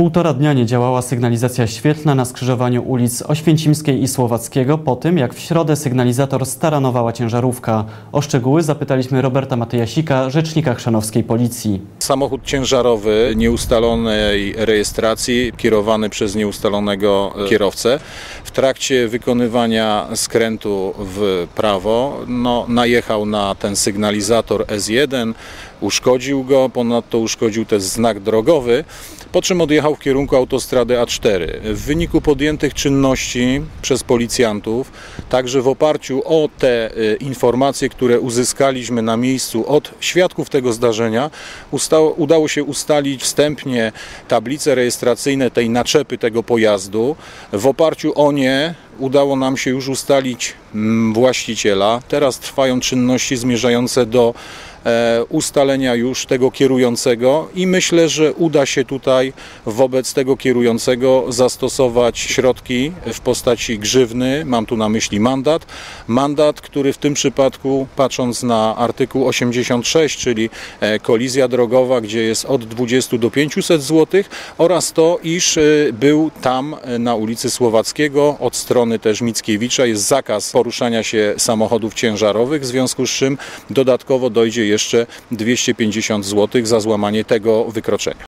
Półtora dnia nie działała sygnalizacja świetlna na skrzyżowaniu ulic Oświęcimskiej i Słowackiego po tym, jak w środę sygnalizator staranowała ciężarówka. O szczegóły zapytaliśmy Roberta Matyjasika, rzecznika chrzanowskiej policji. Samochód ciężarowy nieustalonej rejestracji, kierowany przez nieustalonego kierowcę, w trakcie wykonywania skrętu w prawo no, najechał na ten sygnalizator S1, uszkodził go, ponadto uszkodził też znak drogowy, po czym odjechał w kierunku autostrady A4. W wyniku podjętych czynności przez policjantów, także w oparciu o te e, informacje, które uzyskaliśmy na miejscu od świadków tego zdarzenia, ustało, udało się ustalić wstępnie tablice rejestracyjne tej naczepy tego pojazdu. W oparciu o nie udało nam się już ustalić mm, właściciela. Teraz trwają czynności zmierzające do ustalenia już tego kierującego i myślę, że uda się tutaj wobec tego kierującego zastosować środki w postaci grzywny, mam tu na myśli mandat. Mandat, który w tym przypadku, patrząc na artykuł 86, czyli e, kolizja drogowa, gdzie jest od 20 do 500 zł oraz to, iż e, był tam e, na ulicy Słowackiego od strony też Mickiewicza jest zakaz poruszania się samochodów ciężarowych, w związku z czym dodatkowo dojdzie jeszcze 250 zł za złamanie tego wykroczenia.